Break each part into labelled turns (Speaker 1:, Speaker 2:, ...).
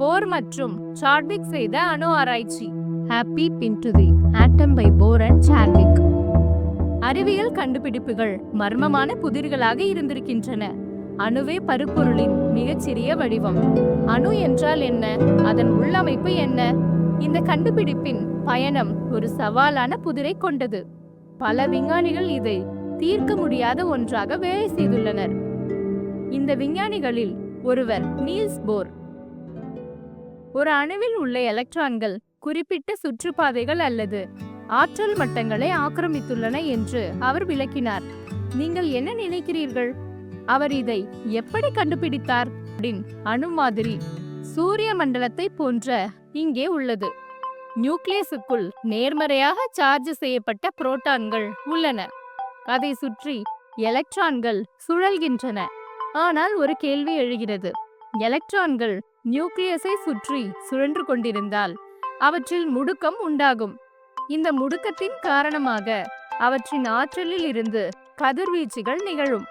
Speaker 1: போர் மற்றும் சார்விக் செய்த அணு ஆராய்ச்சி. Happy bin to the atom by four and சார்விக் அறிவியல் கண்டுபிடிப்புகள் மர்மமான புதிர்களாக இருந்திருக்கின்றன. அணுவே பருப்பொருளின் மிகச்சிறிய வடிவம். அணு என்றால் என்ன? அதன் உள்ளமைப்பு என்ன? இந்த கண்டுபிடிப்பின் பயணம் ஒரு சவாலான புதிரை கொண்டது. பல விஞ்ஞானிகள் இதை தீர்க்க முடியாத ஒன்றாக வேலை செய்துள்ளனர். இந்த விஞ்ஞானிகளில் ஒருவர் நீல்ஸ் போர் ஒரு அணுவில் உள்ள எலக்ட்ரான்கள் குறிப்பிட்ட சுற்றுப்பாதைகள் அல்லது ஆற்றல் மட்டங்களை ஆக்கிரமித்துள்ளன என்று அவர் விளக்கினார். நீங்கள் என்ன நினைக்கிறீர்கள்? அவர் இதை எப்படி கண்டுபிடித்தார்? அப்படின் அணு மாதிரி சூரிய மண்டலத்தை போன்ற இங்கே உள்ளது. நியூக்ளியஸுக்குள் நேர்மறையாக சார்ஜ் செய்யப்பட்ட புரோட்டான்கள் உள்ளன. அதை சுற்றி எலக்ட்ரான்கள் சுழல்கின்றன. ஆனால் ஒரு கேள்வி எழுகிறது. எலக்ட்ரான்கள் நியூக்ளியஸை சுற்றி சுழன்று கொண்டிருந்தால் அவற்றில் முடுக்கம் உண்டாகும். இந்த முடுக்கத்தின் காரணமாக அவற்றின் ஆற்றலில் இருந்து கதிர்வீச்சுகள் நிகழும்.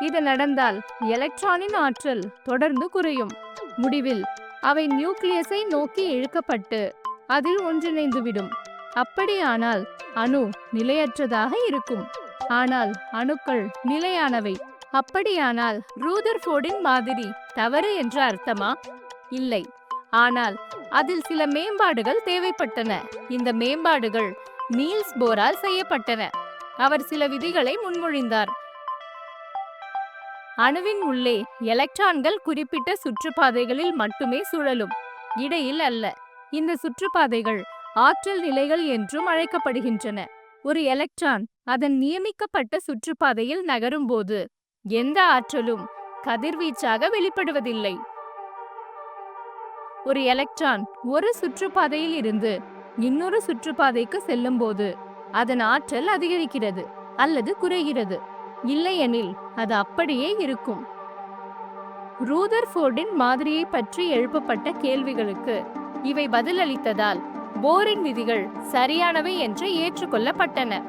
Speaker 1: இது நடந்தால் எலக்ட்ரானின் ஆற்றல் தொடர்ந்து குறையும். முடிவில் அவை நியூக்ளியஸை நோக்கி இழுக்கப்பட்டு அதில் ஒன்றிணைந்துவிடும். அப்படியானால் அணு நிலையற்றதாக இருக்கும். ஆனால் அணுக்கள் நிலையானவை. அப்படியானால் ரூதர்ஃபோர்டின் மாதிரி தவறு என்ற அர்த்தமா? இல்லை. ஆனால் அதில் சில மேம்பாடுகள் தேவைப்பட்டன. இந்த மேம்பாடுகள் நீல்ஸ் போரால் செய்யப்பட்டன. அவர் சில விதிகளை முன்மொழிந்தார். அணுவின் உள்ளே எலக்ட்ரான்கள் குறிப்பிட்ட சுற்றுப்பாதைகளில் மட்டுமே சுழலும். இடையில் அல்ல. இந்த சுற்றுப்பாதைகள் ஆற்றல் நிலைகள் என்றும் அழைக்கப்படுகின்றன. ஒரு எலக்ட்ரான் அதன் நியமிக்கப்பட்ட சுற்றுப்பாதையில் நகரும்போது எந்த ஆற்றலும் கதிர்வீச்சாக வெளிப்படுவதில்லை. ஒரு எலக்ட்ரான் ஒரு சுற்றுப்பாதையில் இருந்து இன்னொரு சுற்றுப்பாதைக்கு செல்லும்போது அதன் ஆற்றல் அதிகரிக்கிறது அல்லது குறைகிறது. இல்லையெனில் அது அப்படியே இருக்கும். ரூதர்ஃபோர்டின் மாதிரியை பற்றி எழுப்பப்பட்ட கேள்விகளுக்கு இவை பதிலளித்ததால் போரின் விதிகள் சரியானவை என்று ஏற்றுக்கொள்ளப்பட்டன.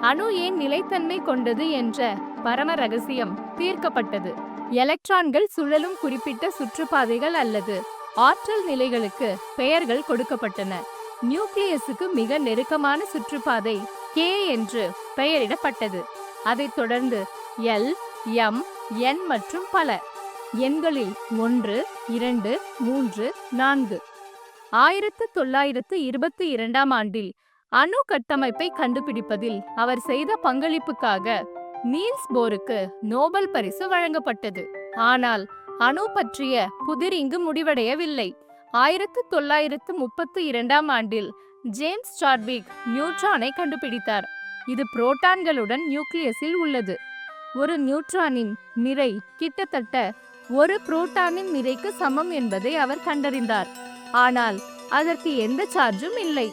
Speaker 1: அணு ஏன் நிலைத்தன்மை கொண்டது என்ற பரம ரகசியம் தீர்க்கப்பட்டது. எலக்ட்ரான்கள் சுழலும் குறிப்பிட்ட சுற்றுப்பாதைகள் அல்லது ஆற்றல் நிலைகளுக்கு பெயர்கள் கொடுக்கப்பட்டன. நியூக்ளியஸுக்கு மிக நெருக்கமான சுற்றுப்பாதை கே என்று பெயரிடப்பட்டது. அதைத் தொடர்ந்து எல் எம் என் மற்றும் பல எண்களில் ஒன்று இரண்டு மூன்று நான்கு. ஆயிரத்து தொள்ளாயிரத்து இருபத்தி இரண்டாம் ஆண்டில் அணு கட்டமைப்பை கண்டுபிடிப்பதில் அவர் செய்த பங்களிப்புக்காக நீல்ஸ் போருக்கு நோபல் பரிசு வழங்கப்பட்டது. ஆனால் அணு பற்றிய புதிர் இங்கு முடிவடையவில்லை. ஆயிரத்து தொள்ளாயிரத்து முப்பத்து இரண்டாம் ஆண்டில் ஜேம்ஸ் சார்விக் நியூட்ரானை கண்டுபிடித்தார். இது புரோட்டான்களுடன் நியூக்ளியஸில் உள்ளது. ஒரு நியூட்ரானின் நிறை கிட்டத்தட்ட ஒரு புரோட்டானின் நிறைக்கு சமம் என்பதை அவர் கண்டறிந்தார். ஆனால் அதற்கு எந்த சார்ஜும் இல்லை.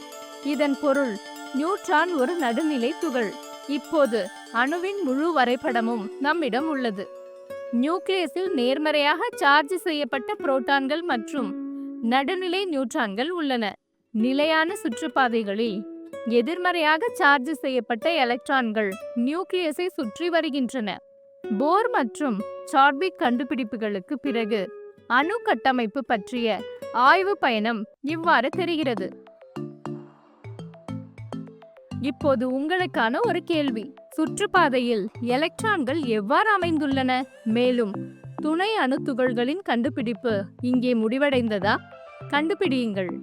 Speaker 1: இதன் பொருள் நியூட்ரான் ஒரு நடுநிலை துகள். இப்போது அணுவின் முழு வரைபடமும் நம்மிடம் உள்ளது. நியூக்ளியஸில் நேர்மறையாக சார்ஜ் செய்யப்பட்ட புரோட்டான்கள் மற்றும் நடுநிலை நியூட்ரான்கள் உள்ளன. நிலையான சுற்றுப்பாதைகளில் எதிர்மறையாக சார்ஜ் செய்யப்பட்ட எலக்ட்ரான்கள் நியூக்ளியஸை சுற்றி வருகின்றன. போர் மற்றும் சார்பிக் கண்டுபிடிப்புகளுக்கு பிறகு அணு கட்டமைப்பு பற்றிய ஆய்வு பயணம் இவ்வாறு தெரிகிறது. இப்போது உங்களுக்கான ஒரு கேள்வி. சுற்றுப்பாதையில் எலக்ட்ரான்கள் எவ்வாறு அமைந்துள்ளன? மேலும் துணை அணு துகள்களின் கண்டுபிடிப்பு இங்கே முடிவடைந்ததா? கண்டுபிடியுங்கள்.